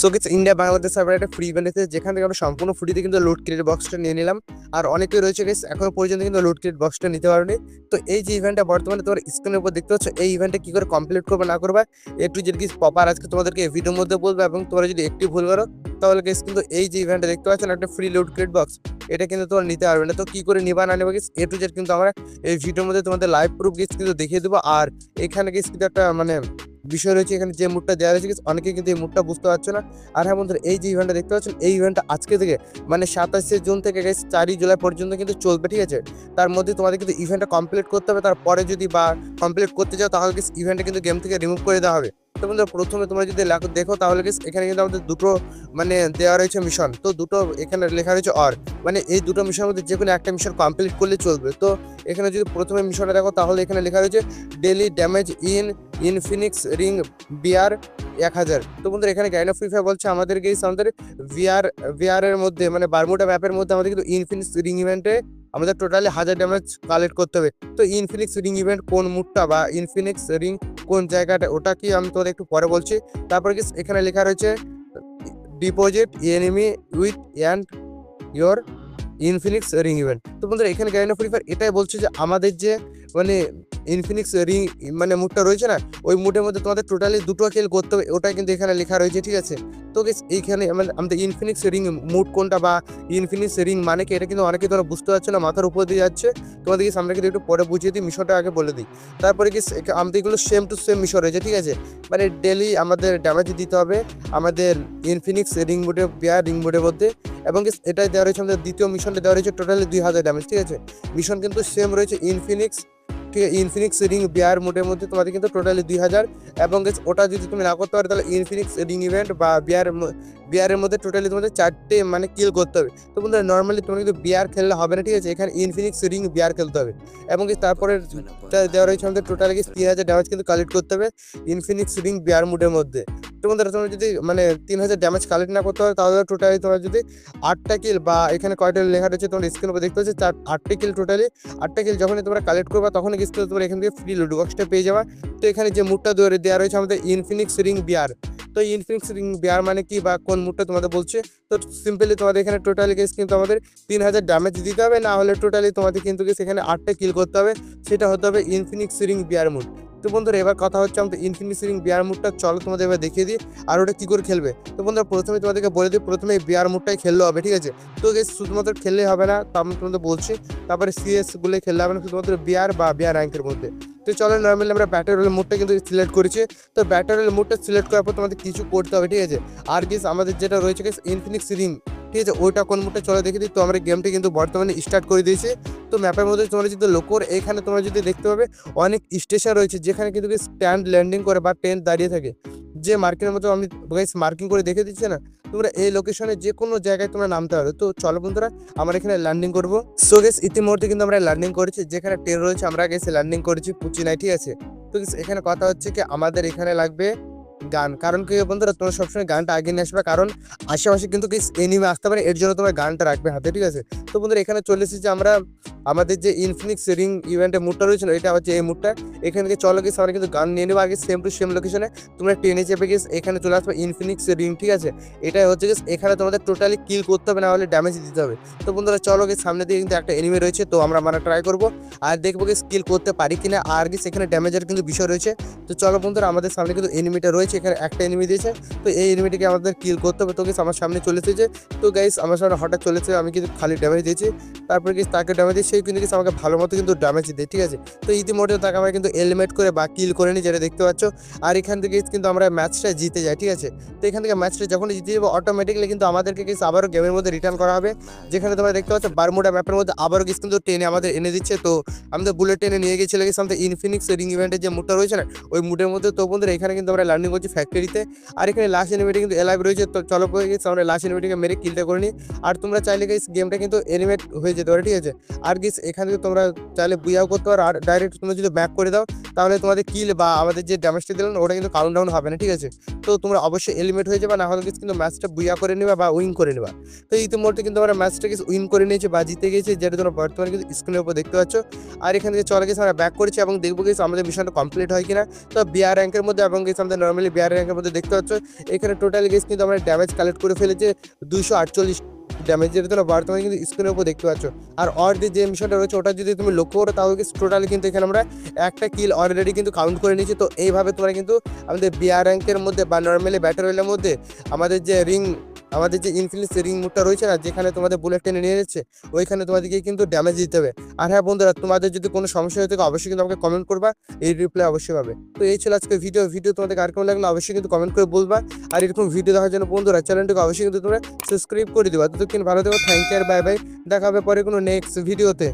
So গেছে India Bangladesh server একটা free event যেখান থেকে আমরা সম্পূর্ণ ফ্রিতে কিন্তু লুট ক্রিয়েট বক্সটা নিয়ে নিলাম। আর অনেকেই রয়েছে গেছে এখনও পর্যন্ত কিন্তু লুট ক্রিয়েট বক্সটা নিতে পারেনি। তো এই যে ইভেন্টটা বর্তমানে তোমার স্ক্রিনের উপর দেখতে পাচ্ছ, এই ইভেন্টটা কী করে কমপ্লিট করবে, না করবে একটু যদি প্রপার আজকে তোমাদেরকে এই ভিডিওর মধ্যে বলব এবং তোমরা যদি একটু ভুল করো, তাহলে গেস কিন্তু এই যে ইভেন্টটা দেখতে পাচ্ছ, একটা ফ্রি লুট ক্রিয়েট বক্স এটা কিন্তু তোমার নিতে পারবে না। তো কি করে নিবা, না নেবে গেস এ টু জেড কিন্তু আমরা এই ভিডিওর মধ্যে তোমাদের লাইভ প্রুফ গেস কিন্তু দেখিয়ে দেবো। আর এখানে গেস কিন্তু একটা মানে বিষয় রয়েছে, এখানে যে মুডটা দেওয়া রয়েছে অনেকে কিন্তু এই মুডটা বুঝতে পারছ না। আর হ্যাঁ বন্ধুরা, এই যে ইভেন্টটা দেখতে পাচ্ছেন, এই ইভেন্টটা আজকে থেকে মানে সাতাশে জুন থেকে গেছে চারই জুলাই পর্যন্ত কিন্তু চলবে, ঠিক আছে? তার মধ্যে তোমাদের কিন্তু ইভেন্টটা কমপ্লিট করতে হবে, তারপরে যদি বা কমপ্লিট করতে চাও, তাহলে ইভেন্টটা কিন্তু গেম থেকে রিমুভ করে দেওয়া হবে। তো বন্ধুরা, প্রথমে তোমরা যদি দেখো তাহলে এখানে কিন্তু আমাদের দুটো মানে দেওয়া রয়েছে মিশন তো দুটো এখানে লেখা রয়েছে অর মানে এই দুটো মিশনের মধ্যে যে কোনো একটা মিশন কমপ্লিট করলে চলবে। তো এখানে যদি প্রথমে মিশনটা দেখো, তাহলে এখানে লেখা রয়েছে daily damage in Infinix ring BR এক হাজার। তো বন্ধুরা, এখানে গাইন অফ ফায়ার বলছে আমাদের গেস আমাদের ভিআর ভিআর এর মধ্যে মানে বারমুটা ম্যাপের মধ্যে আমাদের কিন্তু ইনফিনিক্স রিং ইভেন্টে আমাদের টোটালি হাজার ড্যামেজ কালেক্ট করতে হবে। তো ইনফিনিক্স রিং ইভেন্ট কোন মুডটা বা ইনফিনিক্স রিং কোন জায়গাটা, ওটা কি আমি তোমাদের একটু পরে বলছি। তারপরে কি এখানে লেখা রয়েছে deposit enemy with and your Infinix ring event তো বন্ধুরা, এখানে অফ ফ্রি ফায়ার এটাই বলছে যে আমাদের যে মানে ইনফিনিক্স রিং মানে মুডটা রয়েছে না, ওই মুডের মধ্যে তোমাদের টোটালি দুটো খেল করতে হবে ওটা কিন্তু এখানে লেখা রয়েছে, ঠিক আছে? তো এইখানে আমাদের আমাদের ইনফিনিক্স রিং মুড কোনটা বা ইনফিনিক্স রিং মানে কি? এটা কিন্তু অনেকে তোমরা বুঝতে পারছ না, মাথার উপর দিয়ে যাচ্ছে। তোমাদের গিয়ে সামনে কিন্তু একটু পরে বুঝিয়ে দিই, মিশনটা আগে বলে দিই। তারপরে কি আমাদের এগুলো সেম টু সেম মিশন রয়েছে, ঠিক আছে? মানে ডেলি আমাদের ড্যামেজ দিতে হবে আমাদের ইনফিনিক্স রিং মুডে বিয়ার রিং মুডের মধ্যে। এবং এটাই দেওয়া রয়েছে আমাদের দ্বিতীয় মিশনটা দেওয়া রয়েছে টোটালি দুই হাজার ড্যামেজ ঠিক আছে? মিশন কিন্তু সেম রয়েছে ইনফিনিক্স ঠিক আছে ইনফিনিক্স রিং বিয়ার মোডের মধ্যে তোমাদের কিন্তু টোটালি দুই হাজার এবং ওটা যদি তুমি না করতে পারো, তাহলে ইনফিনিক্স রিং ইভেন্ট বা বিয়ার বিয়ারের মধ্যে টোটালি তোমাদের চারটে মানে কিল করতে হবে। তো বন্ধুরা নর্মালি তোমরা কিন্তু বিয়ার খেললে হবে না, ঠিক আছে? এখানে ইনফিনিক্স রিং বিয়ার খেলতে হবে। এবং তারপরে দেওয়া রয়েছে আমাদের টোটালি তিন হাজার ড্যামেজ কিন্তু কালেক্ট করতে হবে ইনফিনিক্স রিং বিয়ার মোডের মধ্যে। তো বন্ধুরা, তোমরা যদি মানে তিন হাজার ড্যামেজ কালেক্ট না করতে পারো, তাহলে টোটালি তোমরা যদি আটটা কিল বা এখানে কয়টা লেখা রয়েছে তোমার স্ক্রিন উপর দেখতে পাচ্ছি, চার, আটটা কিল টোটালি আটটা কিল যখনই তোমরা কালেক্ট করবা তখনই কিন্তু তোমরা এখান থেকে ফ্রি লুডো বক্সটা পেয়ে যাওয়া। তো এখানে যে মুডটা ধরে দেওয়া রয়েছে আমাদের ইনফিনিক্স রিং বিয়ার তো ইনফিনিক্স রিং বিয়ার মানে কি বা কোন মুডটা তোমাদের বলছে? তো সিম্পলি তোমাদের এখানে টোটালি গেস কিন্তু আমাদের তিন হাজার ড্যামেজ দিতে হবে, না হলে টোটালি তোমাদের কিন্তু সেখানে আটটা কিল করতে হবে। সেটা হতে হবে ইনফিনিক্স রিং বিয়ার মুড। তো বন্ধুরা, এবার কথা হচ্ছে আমাদের ইনফিনিক্স রিং বিয়ার মুডটা চলো তোমাদের এবার দেখিয়ে দিই, আর ওটা কী করে খেলবে। তো বন্ধুরা, প্রথমে তোমাদেরকে বলে দিই, প্রথমে বিয়ার মুডটাই খেললে হবে, ঠিক আছে? তো শুধুমাত্র খেললেই হবে না, তা আমি তোমাদের বলছি, তারপরে সিএসগুলো খেললে হবে না, শুধুমাত্র বিয়ার বা বিয়ার র্যাঙ্কের মধ্যে। তো চলো নর্মালি আমরা ব্যাটার রোলের মুডটা কিন্তু সিলেক্ট করেছি। তো ব্যাটার রোলের মুডটা সিলেক্ট করার পর তোমাদের কিছু করতে হবে, ঠিক আছে? আর গেস আমাদের যেটা রয়েছে গেস ইনফিনিক্স রিং ঠিক আছে, ওইটা কোন মুডটা চলে দেখে দিই। তো আমরা গেমটা কিন্তু বর্তমানে স্টার্ট করে দিয়েছি। তো ম্যাপের মধ্যে তোমরা যদি লোকর এখানে তোমরা যদি দেখতে পাবে, অনেক স্টেশন রয়েছে যেখানে কিন্তু স্ট্যান্ড ল্যান্ডিং করে বা ট্রেন দাঁড়িয়ে থাকে। যে মার্কেটের মতো আমি গাইস মার্কিং করে দেখে দিচ্ছি না, তোমরা এই লোকেশনে যে কোনো জায়গায় তোমরা নামতে পারো। তো চলো বন্ধুরা, আমরা এখানে ল্যান্ডিং করব। সো গেস ইতিমধ্যে কিন্তু আমরা ল্যান্ডিং করেছি, যেখানে ট্রেন রয়েছে, আমরা গেছে ল্যান্ডিং করেছি পুচিনায় ঠিক আছে? তো এখানে কথা হচ্ছে কি, আমাদের এখানে লাগবে গান। কারণ কি বন্ধুরা, তোমরা সবসময় গানটা আগে নিয়ে আসবে। কারণ আশেপাশে কিন্তু এনিমে আসতে পারে, এর জন্য তোমার গানটা রাখবে হাতে, ঠিক আছে? তো বন্ধুরা, এখানে চলে এসেছি আমরা আমাদের যে ইনফিনিক্স রিং ইভেন্টের মুডটা রয়েছে না, এটা হচ্ছে এই মুডটা এখান থেকে চলো গেছে আমরা কিন্তু গান নিয়ে নেব আগে সেম টু সেম লোকেশনে তোমরা ট্রেনে চেপে গেছে এখানে চলে আসবে ইনফিনিক্স রিং ঠিক আছে? এটাই হচ্ছে গেছে এখানে তোমাদের টোটালি কিল করতে হবে না হলে ড্যামেজ দিতে হবে। তো বন্ধুরা চলো গেছে সামনে দিয়ে কিন্তু একটা এনিমি রয়েছে তো আমরা মানে ট্রাই করব। আর দেখব গেছে কিল করতে পারি কিনা। আর গেছে এখানে ড্যামেজের কিন্তু বিষয় রয়েছে। তো চলো বন্ধুরা আমাদের সামনে কিন্তু এনিমিটা রয়েছে এখানে একটা এনিমি দিয়েছে। তো এই এনিমিটিকে আমাদের কিল করতে হবে। তো গেছে আমার সামনে চলে এসেছে। তো গাইস আমার সামনে হঠাৎ চলেছে আমি কিন্তু খালি ড্যামেজ দিয়েছি। তারপরে গেছে তাকে ড্যামেজ দিয়ে সেই কিন্তু গেছে আমাকে ভালো মতো কিন্তু ড্যামেজ দেয়, ঠিক আছে? তো ইতিমধ্যে তাকে আমরা কিন্তু এলিমেট করে বা কিল করে নিই, যেটা দেখতে পাচ্ছ। আর এখান থেকে কিন্তু আমরা ম্যাচটা জিতে যাই, ঠিক আছে? তো এখান থেকে ম্যাচটা যখনই জিতে যাব অটোমেটিকলি কিন্তু আমাদেরকে কিছু আবারও গেমের মধ্যে রিটার্ন করা হবে। যেখানে তোমরা দেখতে পাচ্ছ বারমুডা ম্যাপের মধ্যে আবারও কিছু কিন্তু টেনে আমাদের এনে দিচ্ছে। তো আমাদের বুলেট টেনে নিয়ে গেছিল গেছে আমাদের ইনফিনিক্স রিং ইভেন্টের যে মুডটা রয়েছে না, ওই মুডের মধ্যে তো বন্ধুরা এখানে কিন্তু আমরা লার্নিং করছি ফ্যাক্টরিতে আর এখানে লাস্ট এনিমেটি কিন্তু এলাইভ রয়েছে, তো চলো গেছে, আমরা লাস্ট এনিমেটিকে মেরে কিলটা করে নিই। আর তোমরা চাইলে গেছে গেমটা কিন্তু এনিমেট হয়ে যেতে পারে, ঠিক আছে? আর গেস এখান তোমরা চাইলে বুয়াও করতে পারো। আর ডাইরেক্ট তোমরা যদি ব্যাক করে দাও, তাহলে তোমাদের কিল বা আমাদের যে ড্যামেজটা দিলেন, ওটা কিন্তু কাউন্ট ডাউন হবে না, ঠিক আছে? তো তোমরা অবশ্যই এলিমেট হয়ে যাবে না হলে গেস কিন্তু ম্যাচটা বুয়া করে নেবা বা উইন করে নেবা। তো ইতিমধ্যে কিন্তু আমরা ম্যাচটাকে উইন করে নিয়েছি বা জিতে গেছি যেটা তোমরা বর্তমানে কিন্তু স্ক্রিনের উপর দেখতে পাচ্ছ। আর এখান থেকে চলে গেছে আমরা ব্যাক করেছি এবং দেখব গেছি আমাদের মিশনটা কমপ্লিট হয় কিনা। তো বিআর র্যাঙ্কের মধ্যে এবং গেছি আমাদের নর্মালি বিআর র্যাঙ্কের মধ্যে দেখতে পাচ্ছ, এখানে টোটাল গেস কিন্তু আমরা ড্যামেজ কালেক্ট করে ফেলেছি দুশো আটচল্লিশ ড্যামেজ যেটা তোমরা বর্তমানে কিন্তু স্ক্রিনের উপর দেখতে পাচ্ছ। আর অর দিয়ে যে মিশনটা রয়েছে, ওটা যদি তুমি লক্ষ্য করো, তাহলে কিন্তু টোটালি কিন্তু এখানে আমরা একটা কিল অলরেডি কিন্তু কাউন্ট করে নিয়েছি। তো এইভাবে তোমরা কিন্তু আমাদের বিআর র্যাঙ্কের মধ্যে বা নর্মালি ব্যাটার মধ্যে আমাদের যে রিং আমাদের যে ইনফিনিক্স রিং মুডটা রয়েছে না, যেখানে তোমাদের বুলেট টেনে নিয়ে যাচ্ছে, ওইখানে তোমাদেরকে কিন্তু ড্যামেজ দিতে হবে। আর হ্যাঁ বন্ধুরা, তোমাদের যদি কোনো সমস্যা হয়ে থাকে, অবশ্যই কিন্তু আমাকে কমেন্ট করবা, এই রিপ্লাই অবশ্যই পাবে। তো এই ছিল আজকে ভিডিও ভিডিও তোমাদের আর কেমন লাগল, অবশ্যই কিন্তু কমেন্ট করে বলবা। আর এরকম ভিডিও দেখার জন্য বন্ধুরা চ্যানেলটাকে অবশ্যই কিন্তু তোমরা সাবস্ক্রাইব করে দিবা। ততক্ষণ ভালো থেকো থ্যাংক ইউ আর বাই বাই দেখা হবে পরে কোনো নেক্সট ভিডিওতে